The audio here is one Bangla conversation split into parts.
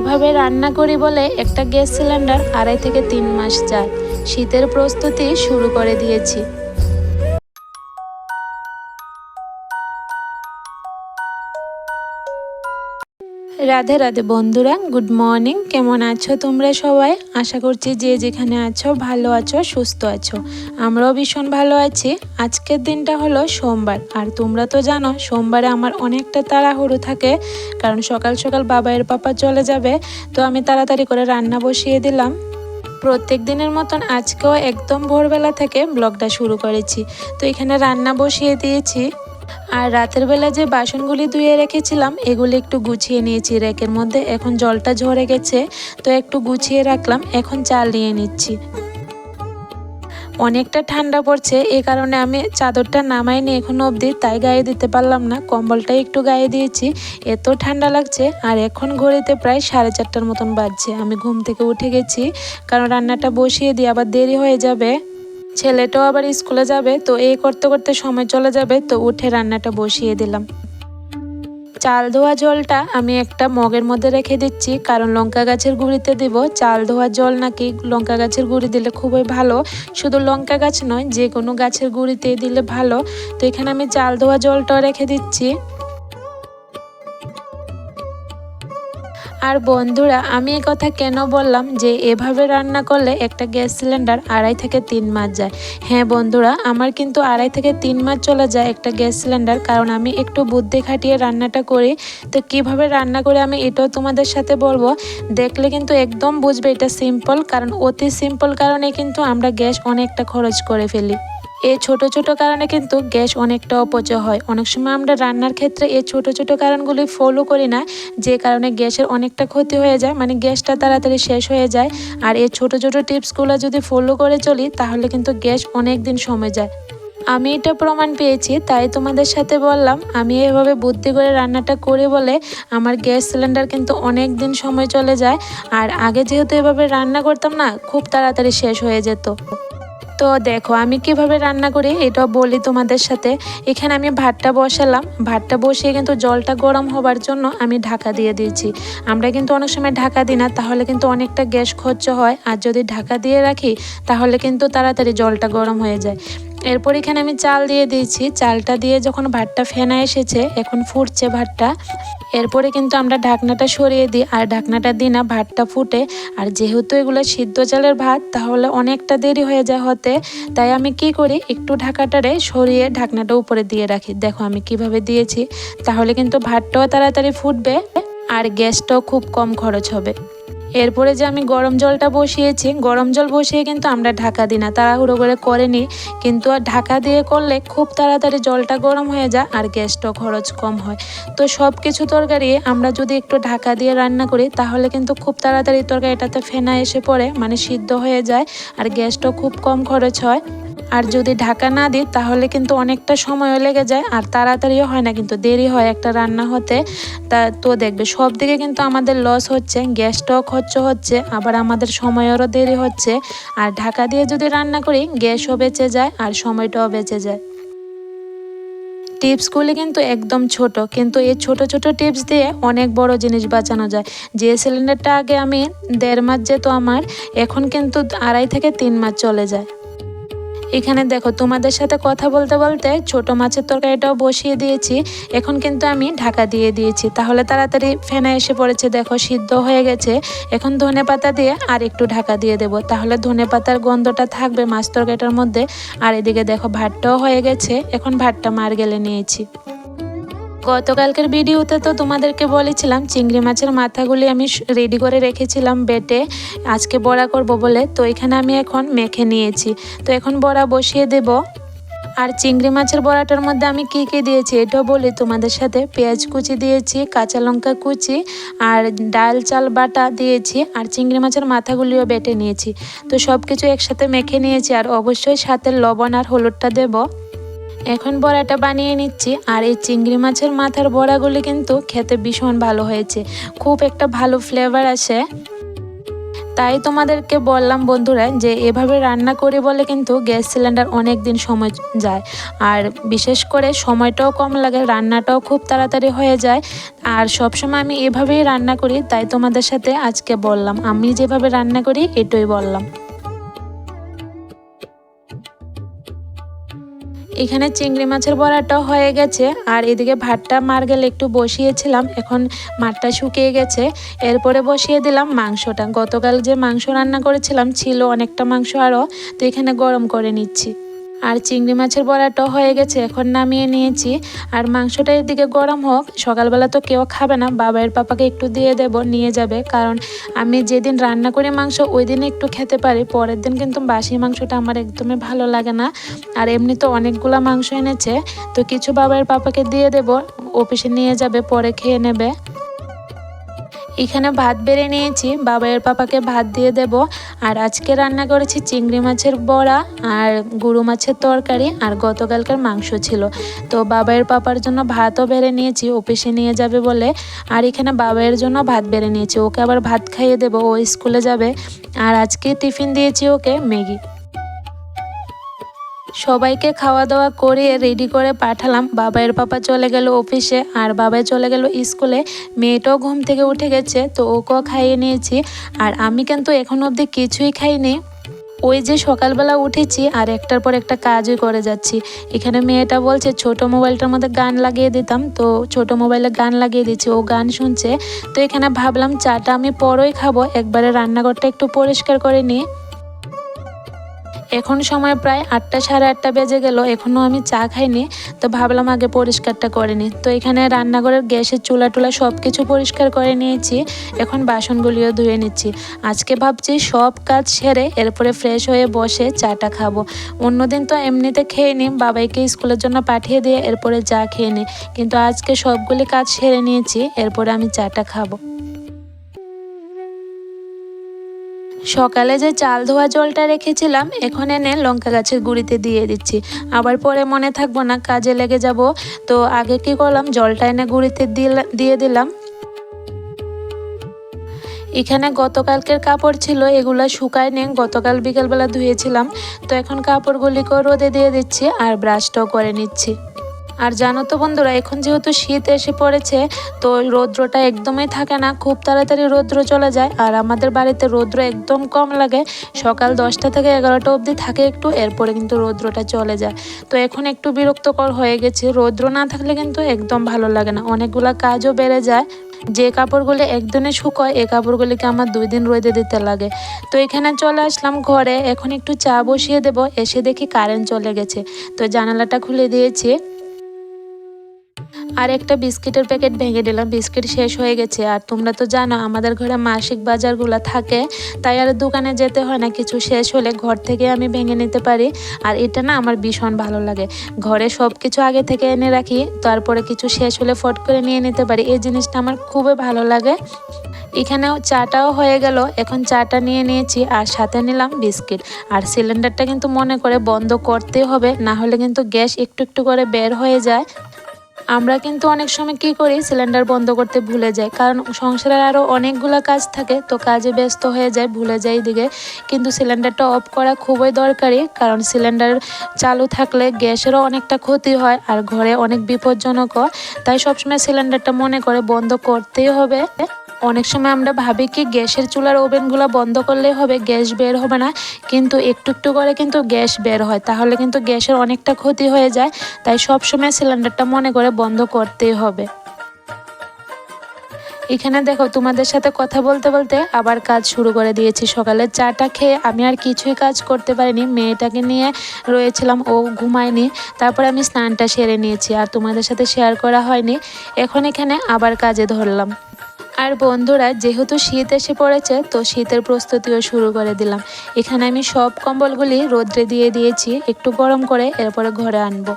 এভাবে রান্না করি বলে একটা গ্যাস সিলিন্ডার আড়াই থেকে তিন মাস যায়। শীতের প্রস্তুতি শুরু করে দিয়েছি। রাধে রাধে বন্ধুরা, গুড মর্নিং। কেমন আছো তোমরা সবাই? আশা করছি যে যেখানে আছো, ভালো আছো, সুস্থ আছো। আমরাও ভীষণ ভালো আছি। আজকের দিনটা হলো সোমবার। আর তোমরা তো জানো, সোমবারে আমার অনেকটা তাড়াহুড়ো থাকে, কারণ সকাল সকাল বাবাইয়ের পাপা চলে যাবে, তো আমি তাড়াতাড়ি করে রান্না বসিয়ে দিলাম। প্রত্যেক দিনের মতন আজকেও একদম ভোরবেলা থেকে ব্লগটা শুরু করেছি। তো এখানে রান্না বসিয়ে দিয়েছি। আর রাতের বেলা যে বাসনগুলি ধুয়ে রেখেছিলাম, এগুলি একটু গুছিয়ে নিয়েছি। র্যাকের মধ্যে এখন জলটা ঝরে গেছে, তো একটু গুছিয়ে রাখলাম, এখন চাল নিয়ে নিচ্ছি। অনেকটা ঠান্ডা পড়ছে, এ কারণে আমি চাদরটা নামাইনি এখনও অবধি, তাই গায়ে দিতে পারলাম না। কম্বলটা একটু গায়ে দিয়েছি, এত ঠান্ডা লাগছে, আর এখন ঘড়িতে প্রায় সাড়ে চারটার মতন বাজছে। আমি ঘুম থেকে উঠে গেছি, কারণ রান্নাটা বসিয়ে দিয়ে আবার দেরি হয়ে যাবে। ছেলেটাও আবার স্কুলে যাবে, তো এই করতে করতে সময় চলে যাবে, তো উঠে রান্নাটা বসিয়ে দিলাম। চাল ধোয়া জলটা আমি একটা মগের মধ্যে রেখে দিচ্ছি, কারণ লঙ্কা গাছের গুঁড়িতে দিব। চাল ধোয়া জল নাকি লঙ্কা গাছের গুঁড়ি দিলে খুবই ভালো। শুধু লঙ্কা গাছ নয়, যে কোনো গাছের গুঁড়িতে দিলে ভালো। তো এখানে আমি চাল ধোয়া জলটাও রেখে দিচ্ছি। আর বন্ধুরা, আমি এই কথা কেন বললাম যে এভাবে রান্না করলে একটা গ্যাস সিলিন্ডার আড়াই থেকে তিন মাস যায়? হ্যাঁ বন্ধুরা, আমার কিন্তু আড়াই থেকে তিন মাস চলে যায় একটা গ্যাস সিলিন্ডার, কারণ আমি একটু বুদ্ধি খাটিয়ে রান্নাটা করি। তো কীভাবে রান্না করে আমি এটাও তোমাদের সাথে বলব। দেখলে কিন্তু একদম বুঝবে এটা সিম্পল কারণ অতি সিম্পল কারণে কিন্তু আমরা গ্যাস অনেকটা খরচ করে ফেলি। এই ছোট ছোট কারণে কিন্তু গ্যাস অনেকটা অপচয় হয়। অনেক সময় আমরা রান্নার ক্ষেত্রে এই ছোট ছোট কারণগুলি ফলো করি না, যে কারণে গ্যাসের অনেকটা ক্ষতি হয়ে যায় মানে গ্যাসটা তাড়াতাড়ি শেষ হয়ে যায়। আর এই ছোট ছোট টিপসগুলো যদি ফলো করে চলি, তাহলে কিন্তু গ্যাস অনেক দিন সময় যায়। আমি এটা প্রমাণ পেয়েছি, তাই তোমাদের সাথে বললাম, আমি এভাবে বুদ্ধি করে রান্নাটা করে বলে আমার গ্যাস সিলিন্ডার কিন্তু অনেক দিন সময় চলে যায়। আর আগে যেহেতু এভাবে রান্না করতাম না, খুব তাড়াতাড়ি শেষ হয়ে যেত। তো দেখো, আমি কীভাবে রান্না করি এটা বলি তোমাদের সাথে। এখানে আমি ভাতটা বসালাম। ভাতটা বসিয়ে কিন্তু জলটা গরম হবার জন্য আমি ঢাকা দিয়ে দিয়েছি। আমরা কিন্তু অনেক সময় ঢাকা দিই না, তাহলে কিন্তু অনেকটা গ্যাস খরচ হয়। আর যদি ঢাকা দিয়ে রাখি, তাহলে কিন্তু তাড়াতাড়ি জলটা গরম হয়ে যায়। এরপর এখানে আমি চাল দিয়ে দিয়েছি। চালটা দিয়ে যখন ভাতটা ফেনা এসেছে, এখন ফুটছে ভাতটা। এরপরে কিন্তু আমরা ঢাকনাটা সরিয়ে দিই। আর ঢাকনাটা দিই না, ভাতটা ফুটে। আর যেহেতু এগুলো সিদ্ধ চালের ভাত, তাহলে অনেকটা দেরি হয়ে যায় হতে। তাই আমি কি করি, একটু ঢাকাটারে সরিয়ে ঢাকনাটা উপরে দিয়ে রাখি। দেখো আমি কীভাবে দিয়েছি। তাহলে কিন্তু ভাতটাও তাড়াতাড়ি ফুটবে, আর গ্যাসটাও খুব কম খরচ হবে। এরপরে যে আমি গরম জলটা বসিয়েছি, গরম জল বসিয়ে কিন্তু আমরা ঢাকা দিই না, তাড়াহুড়ো করে করে নিই। কিন্তু আর ঢাকা দিয়ে করলে খুব তাড়াতাড়ি জলটা গরম হয়ে যায় আর গ্যাসটাও খরচ কম হয়। তো সব কিছু তরকারি আমরা যদি একটু ঢাকা দিয়ে রান্না করি, তাহলে কিন্তু খুব তাড়াতাড়ি তরকারিটাতে ফেনা এসে পড়ে মানে সিদ্ধ হয়ে যায় আর গ্যাসটাও খুব কম খরচ হয়। আর যদি ঢাকা না দিই, তাহলে কিন্তু অনেকটা সময়ও লেগে যায় আর তাড়াতাড়িও হয় না, কিন্তু দেরি হয় একটা রান্না হতে। তা তো দেখবে, সব দিকে কিন্তু আমাদের লস হচ্ছে গ্যাসটাও খরচ হচ্ছে আবার আমাদের সময়েরও দেরি হচ্ছে। আর ঢাকা দিয়ে যদি রান্না করি, গ্যাসও বেঁচে যায় আর সময়টাও বেঁচে যায়। টিপসগুলি কিন্তু একদম ছোট, কিন্তু এই ছোট ছোট টিপস দিয়ে অনেক বড় জিনিস বাঁচানো যায়। যে সিলিন্ডারটা আগে আমি দেড় মাস যেত আমার, এখন কিন্তু আড়াই থেকে তিন মাস চলে যায়। এখানে দেখো, তোমাদের সাথে কথা বলতে বলতে ছোট মাছের তরকারিটাও বসিয়ে দিয়েছি। এখন কিন্তু আমি ঢাকা দিয়ে দিয়েছি। তাহলে তাড়াতাড়ি ফেনা এসে পড়েছে, দেখো, সিদ্ধ হয়ে গেছে। এখন ধনে পাতা দিয়ে আর একটু ঢাকা দিয়ে দেব। তাহলে ধনে পাতার গন্ধটা থাকবে মাছ তরকারিটার মধ্যে। আর এদিকে দেখো, ভাতটাও হয়ে গেছে। এখন ভাতটা মার গেলে নিয়েছি। গতকালকের ভিডিওতে তো তোমাদেরকে বলেছিলাম চিংড়ি মাছের মাথাগুলি আমি রেডি করে রেখেছিলাম বেটে, আজকে বড়া করব বলে। তো এখানে আমি এখন মেখে নিয়েছি। তো এখন বড়া বসিয়ে দেব। আর চিংড়ি মাছের বড়াটার মধ্যে আমি কী কী দিয়েছি এটাও বলি তোমাদের সাথে। পেঁয়াজ কুচি দিয়েছি, কাঁচা লঙ্কা কুচি, আর ডাল, চাল, বাটা দিয়েছি, আর চিংড়ি মাছের মাথাগুলিও বেটে নিয়েছি। তো সব কিছু একসাথে মেখে নিয়েছি, আর অবশ্যই সাথে লবণ আর হলুদটা দেবো। এখন বড়াটা বানিয়ে নিচ্ছি আর এই চিংড়ি মাছের মাথার বড়াগুলি কিন্তু খেতে ভীষণ ভালো হয়েছে। খুব একটা ভালো ফ্লেভার আসে। তাই তোমাদেরকে বললাম বন্ধুরা যে এভাবে রান্না করি বলে কিন্তু গ্যাস সিলিন্ডার অনেক দিন সময় যায়। আর বিশেষ করে সময়টাও কম লাগে, রান্নাটাও খুব তাড়াতাড়ি হয়ে যায়। আর সবসময় আমি এভাবেই রান্না করি, তাই তোমাদের সাথে আজকে বললাম। আমি যেভাবে রান্না করি, এটাই বললাম। এখানে চিংড়ি মাছের বড়াটাও হয়ে গেছে। আর এদিকে ভাতটা মার গেলে একটু বসিয়েছিলাম। এখন মাঠটা শুকিয়ে গেছে। এরপরে বসিয়ে দিলাম মাংসটা। গতকাল যে মাংস রান্না করেছিলাম ছিল অনেকটা মাংস আরও। তো এখানে গরম করে নিচ্ছি। আর চিংড়ি মাছের বড়াটাও হয়ে গেছে, এখন নামিয়ে নিয়েছি। আর মাংসটা এদিকে গরম হোক, সকালবেলা তো কেউ খাবে না বাবার পাপাকে একটু দিয়ে দেব, নিয়ে যাবে। কারণ আমি যেদিন রান্না করি মাংস ওই দিন একটু খেতে পারি, পরের দিন কিন্তু বাসি মাংসটা আমার একদমই ভালো লাগে না। আর এমনি তো অনেকগুলো মাংস এনেছে, তো কিছু বাবার পাপাকে দিয়ে দেব, অফিসে নিয়ে যাবে, পরে খেয়ে নেবে। এখানে ভাত বেড়ে নিয়েছি। বাবাইয়ের পাপাকে ভাত দিয়ে দেব। আর আজকে রান্না করেছি চিংড়ি মাছের বড়া আর গুরু মাছের তরকারি আর গতকালকার মাংস ছিল। তো বাবাইয়ের পাপার জন্য ভাতও বেড়ে নিয়েছি, অফিসে নিয়ে যাবে বলে। আর এখানে বাবাইয়ের জন্য ভাত বেড়ে নিয়েছি। ওকে আবার ভাত খাইয়ে দেবো, ও স্কুলে যাবে। আর আজকে টিফিন দিয়েছি ওকে, ম্যাগি। সবাইকে খাওয়া দাওয়া করিয়ে রেডি করে পাঠালাম। বাবাইয়ের পাপা চলে গেল অফিসে আর বাবাই চলে গেল স্কুলে মেয়েটাও ঘুম থেকে উঠে গেছে, তো ওকেও খাইয়ে নিয়েছি। আর আমি কিন্তু এখন অবধি কিছুই খাইনি। ওই যে সকালবেলা উঠেছি, আর একটার পর একটা কাজই করে যাচ্ছি। এখানে মেয়েটা বলছে, ছোট মোবাইলটার মধ্যে গান লাগিয়ে দিতাম। তো ছোট মোবাইলে গান লাগিয়ে দিচ্ছি ও গান শুনছে। তো এখানে ভাবলাম, চাটা আমি পরই খাব, একবারে রান্নাঘরটা একটু পরিষ্কার করে নিই। এখন সময় প্রায় আটটা, সাড়ে আটটা বেজে গেল এখনও আমি চা খাইনি, তো ভাবলাম আগে পরিষ্কারটা করে নিই তো এখানে রান্নাঘরের গ্যাসের চুলা টুলা সব কিছু পরিষ্কার করে নিয়েছি, এখন বাসনগুলিও ধুয়ে নিচ্ছি। আজকে ভাবছি সব কাজ সেরে এরপরে ফ্রেশ হয়ে বসে চাটা খাব। অন্যদিন তো এমনিতে খেয়ে নিই বাবাইকে স্কুলের জন্য পাঠিয়ে দিয়ে এরপরে চা খেয়ে নিই কিন্তু আজকে সবগুলি কাজ সেরে নিয়েছি, এরপরে আমি চাটা খাব। সকালে যে চাল ধোয়া জলটা রেখেছিলাম, এখন এনে লঙ্কা গাছের গুঁড়িতে দিয়ে দিচ্ছি। আবার পরে মনে থাকব না, কাজে লেগে যাব। তো আগে কি করলাম, জলটা এনে গুঁড়িতে দিয়ে দিলাম। এখানে গতকালকের কাপড় ছিল, এগুলো শুকায় নেই, গতকাল বিকেলবেলা ধুয়েছিলাম। তো এখন কাপড়গুলিকেও রোদে দিয়ে দিচ্ছি, আর ব্রাশটাও করে নিচ্ছি। আর জানো তো বন্ধুরা, এখন যেহেতু শীত এসে পড়েছে, তো রৌদ্রটা একদমই থাকে না। খুব তাড়াতাড়ি রৌদ্র চলে যায়। আর আমাদের বাড়িতে রৌদ্র একদম কম লাগে। সকাল দশটা থেকে এগারোটা অবধি থাকে একটু, এরপরে কিন্তু রৌদ্রটা চলে যায়। তো এখন একটু বিরক্তকর হয়ে গেছে। রৌদ্র না থাকলে কিন্তু একদম ভালো লাগে না। অনেকগুলো কাজও বেড়ে যায়। যে কাপড়গুলি একদিনে শুকোয় এই কাপড়গুলিকে আমার দুই দিন রোদে দিতে লাগে। তো এখানে চলে আসলাম ঘরে। এখন একটু চা বসিয়ে দেব। এসে দেখি কারেন্ট চলে গেছে। তো জানালাটা খুলে দিয়েছি। আর একটা বিস্কিটের প্যাকেট ভেঙে দিলাম। বিস্কিট শেষ হয়ে গেছে। আর তোমরা তো জানো, আমাদের ঘরে মাসিক বাজারগুলো থাকে, তাই আর দোকানে যেতে হয় না। কিছু শেষ হলে ঘর থেকে আমি ভেঙে নিতে পারি। আর এটা না আমার ভীষণ ভালো লাগে। ঘরে সব কিছু আগে থেকে এনে রাখি, তারপরে কিছু শেষ হলে ফট করে নিয়ে নিতে পারি। এই জিনিসটা আমার খুবই ভালো লাগে। এখানেও চাটাও হয়ে গেল। এখন চাটা নিয়ে নিয়েছি আর সাথে নিলাম বিস্কিট। আর সিলিন্ডারটা কিন্তু মনে করে বন্ধ করতেই হবে, না হলে কিন্তু গ্যাস একটু একটু করে বের হয়ে যায়। আমরা কিন্তু অনেক সময় কি করি সিলিন্ডার বন্ধ করতে ভুলে যাই। কারণ সংসারের আরও অনেকগুলো কাজ থাকে, তো কাজে ব্যস্ত হয়ে যায় ভুলে যাই দিকে কিন্তু সিলিন্ডারটা অফ করা খুবই দরকারি, কারণ সিলিন্ডার চালু থাকলে গ্যাসেরও অনেকটা ক্ষতি হয় আর ঘরে অনেক বিপজ্জনকও। তাই সবসময় সিলিন্ডারটা মনে করে বন্ধ করতেই হবে। অনেক সময় আমরা ভাবি কি গ্যাসের চুলার ওভেনগুলো বন্ধ করলেই হবে, গ্যাস বের হবে না। কিন্তু একটু একটু করে কিন্তু গ্যাস বের হয়। তাহলে কিন্তু গ্যাসের অনেকটা ক্ষতি হয়ে যায়। তাই সব সময় সিলিন্ডারটা মনে করে বন্ধ করতেই হবে। এখানে দেখো, তোমাদের সাথে কথা বলতে বলতে আবার কাজ শুরু করে দিয়েছি। সকালে চাটা খেয়ে আমি আর কিছুই কাজ করতে পারিনি। মেয়েটাকে নিয়ে রয়েছিলাম, ও ঘুমায়নি। তারপর আমি স্নানটা সেরে নিয়েছি। আর তোমাদের সাথে শেয়ার করা হয়নি। এখন এখানে আবার কাজে ধরলাম। আর বন্ধুরা, যেহেতু শীত এসে পড়েছে, তো শীতের প্রস্তুতিও শুরু করে দিলাম। এখানে আমি সব কম্বলগুলি রোদ্রে দিয়ে দিয়েছি, একটু গরম করে এরপরে ঘরে আনব।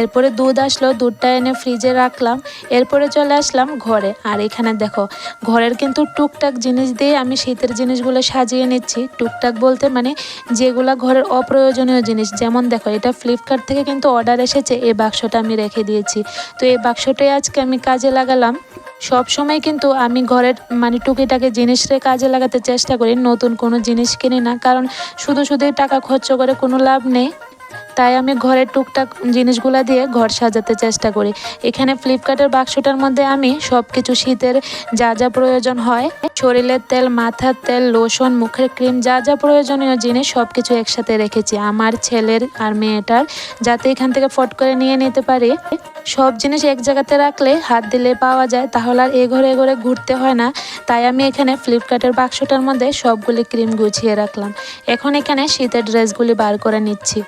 এরপরে দুধ আসলো, দুধটা এনে ফ্রিজে রাখলাম, এরপরে চলে আসলাম ঘরে। আর এখানে দেখো, ঘরের কিন্তু টুকটাক জিনিস দিয়ে আমি শীতের জিনিসগুলো সাজিয়ে নিচ্ছি। টুকটাক বলতে মানে যেগুলা ঘরের অপ্রয়োজনীয় জিনিস, যেমন দেখো, এটা ফ্লিপকার্ট থেকে কিন্তু অর্ডার এসেছে, এই বাক্সটা আমি রেখে দিয়েছি। তো এই বাক্সটাই আজকে আমি কাজে লাগালাম। সব সময় কিন্তু আমি ঘরের মানে টুকিটাকে জিনিসরে কাজে লাগাতে চেষ্টা করি, নতুন কোনো জিনিস কিনি না। কারণ শুধু শুধু টাকা খরচ করে কোনো লাভ নেই। তাই আমি ঘরের টুকটাক জিনিসগুলো দিয়ে ঘর সাজাতে চেষ্টা করি। এখানে ফ্লিপকার্টের বাক্সটার মধ্যে আমি সব কিছু শীতের যা যা প্রয়োজন হয়, শরীরের তেল, মাথার তেল, লোশন, মুখের ক্রিম, যা যা প্রয়োজনীয় জিনিস সব কিছু একসাথে রেখেছি। আমার ছেলের আর মেয়েটার যাতে এখান থেকে ফট করে নিয়ে নিতে পারি। সব জিনিস এক জায়গাতে রাখলে হাত দিলে পাওয়া যায়, তাহলে আর এ ঘরে এ ঘরে ঘুরতে হয় না। তাই আমি এখানে ফ্লিপকার্টের বাক্সটার মধ্যে সবগুলি ক্রিম গুছিয়ে রাখলাম। এখন এখানে শীতের ড্রেসগুলি বার করে নিচ্ছি।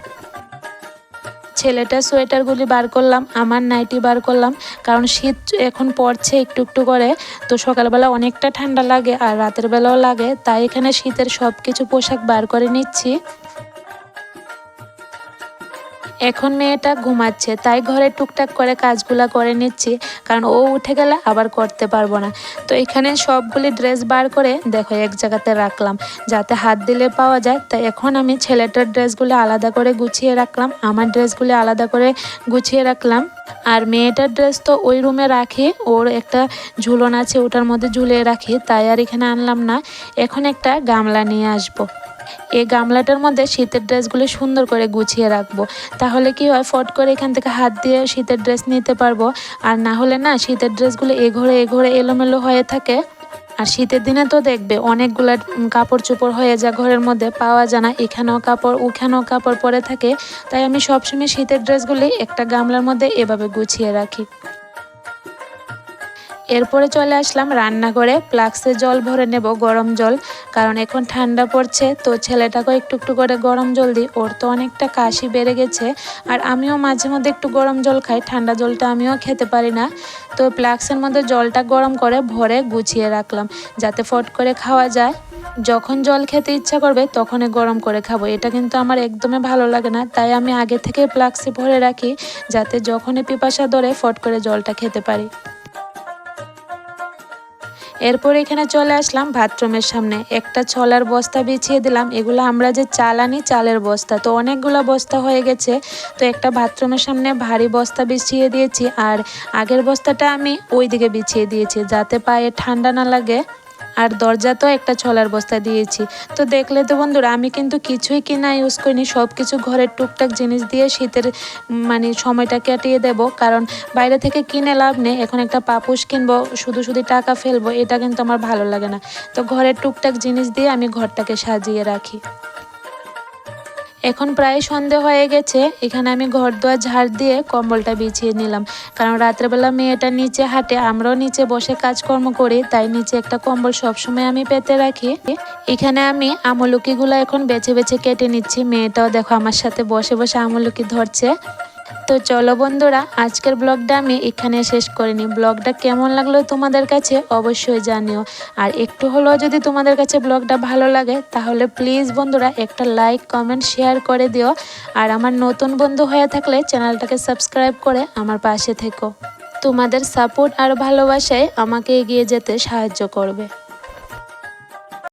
ছেলেটার সোয়েটারগুলি বার করলাম, আমার নাইটি বার করলাম, কারণ শীত এখন পড়ছে একটু একটু করে, তো সকালবেলা অনেকটা ঠান্ডা লাগে আর রাতের বেলাও লাগে, তাই এখানে শীতের সব কিছু পোশাক বার করে নিচ্ছি। এখন মেয়েটা ঘুমাচ্ছে, তাই ঘরে টুকটাক করে কাজগুলা করে নিচ্ছি, কারণ ও উঠে গেলে আবার করতে পারব না। তো এখানে সবগুলি ড্রেস বার করে দেখো, এক জায়গাতে রাখলাম। যাতে হাত দিলে পাওয়া যায়, তাই এখন আমি ছেলেটার ড্রেসগুলো আলাদা করে গুছিয়ে রাখলাম, আমার ড্রেসগুলি আলাদা করে গুছিয়ে রাখলাম। আর মেয়েটার ড্রেস তো ওই রুমে রাখি, ওর একটা ঝুলন আছে, ওটার মধ্যে ঝুলিয়ে রাখি, তাই আর এখানে আনলাম না। এখন একটা গামলা নিয়ে আসব। এই গামলাটার মধ্যে শীতের ড্রেসগুলো সুন্দর করে গুছিয়ে রাখব। তাহলে কি হয়, ফট করে এখান থেকে হাত দিয়ে শীতের ড্রেস নিতে পারব। আর না হলে না, শীতের ড্রেসগুলো এ ঘরে এ ঘরে এলোমেলো হয়ে থাকে। আর শীতের দিনে তো দেখবে, অনেকগুলা কাপড় চোপড় হয়ে যায় ঘরের মধ্যে, পাওয়া যায় না। এখানেও কাপড়, ওখানেও কাপড় পরে থাকে। তাই আমি সবসময় শীতের ড্রেসগুলি একটা গামলার মধ্যে এভাবে গুছিয়ে রাখি। এরপরে চলে আসলাম রান্না করে ফ্লাক্সে জল ভরে নেব গরম জল, কারণ এখন ঠান্ডা পড়ছে, তো ছেলেটাকে একটু একটু করে গরম জল দিই। ওর তো অনেকটা কাশি বেড়ে গেছে, আর আমিও মাঝে মধ্যে একটু গরম জল খাই, ঠান্ডা জলটা আমিও খেতে পারি না। তো ফ্লাক্সের মধ্যে জলটা গরম করে ভরে গুছিয়ে রাখলাম, যাতে ফট করে খাওয়া যায়। যখন জল খেতে ইচ্ছা করবে, তখনই গরম করে খাব। এটা কিন্তু আমার একদমই ভালো লাগে না, তাই আমি আগে থেকে ফ্লাক্সে ভরে রাখি, যাতে যখনই পিপাসা ধরে ফট করে জলটা খেতে পারি। এরপর এখানে চলে আসলাম বাথরুমের সামনে। একটা ছলার বস্তা বিছিয়ে দিলাম। এগুলো আমরা যে চাল আনি, চালের বস্তা। তো অনেকগুলো বস্তা হয়ে গেছে। তো একটা বাথরুমের সামনে ভারী বস্তা বিছিয়ে দিয়েছি। আর আগের বস্তাটা আমি ওই দিকে বিছিয়ে দিয়েছি, যাতে পায়ে ঠান্ডা না লাগে। আর দরজা তো একটা ছলার বস্তা দিয়েছি। তো দেখলে তো বন্ধুরা, আমি কিন্তু কিছুই কিনা ইউজ করিনি সব কিছু ঘরের টুকটাক জিনিস দিয়ে শীতের মানে সময়টা কাটিয়ে দেব। কারণ বাইরে থেকে কিনে লাভ নেই, এখন একটা পাপুস কিনবো, শুধু শুধু টাকা ফেলব, এটা কিন্তু আমার ভালো লাগে না। তো ঘরের টুকটাক জিনিস দিয়ে আমি ঘরটাকে সাজিয়ে রাখি। এখন প্রায় সন্ধে হয়ে গেছে, এখানে আমি ঘর দোয়া ঝাড় দিয়ে কম্বলটা বিছিয়ে নিলাম। কারণ রাত্রেবেলা মেয়েটা নিচে হাঁটে, আমরাও নিচে বসে কাজকর্ম করি, তাই নিচে একটা কম্বল সবসময় আমি পেতে রাখি। এখানে আমি আমলকিগুলো এখন বেছে বেছে কেটে নিচ্ছি, মেয়েটাও দেখো আমার সাথে বসে বসে আমলকি ধরছে। তো চলো বন্ধুরা, আজকের ব্লগটা আমি এখানে শেষ করিনি ব্লগটা কেমন লাগল তোমাদের কাছে অবশ্যই জানিও। আর একটু হলেও যদি তোমাদের কাছে ব্লগটা ভালো লাগে, তাহলে প্লিজ বন্ধুরা একটা লাইক, কমেন্ট, শেয়ার করে দিও। আর আমার নতুন বন্ধু হয়ে থাকলে চ্যানেলটাকে সাবস্ক্রাইব করে আমার পাশে থেকো। তোমাদের সাপোর্ট আর ভালোবাসায় আমাকে এগিয়ে যেতে সাহায্য করবে।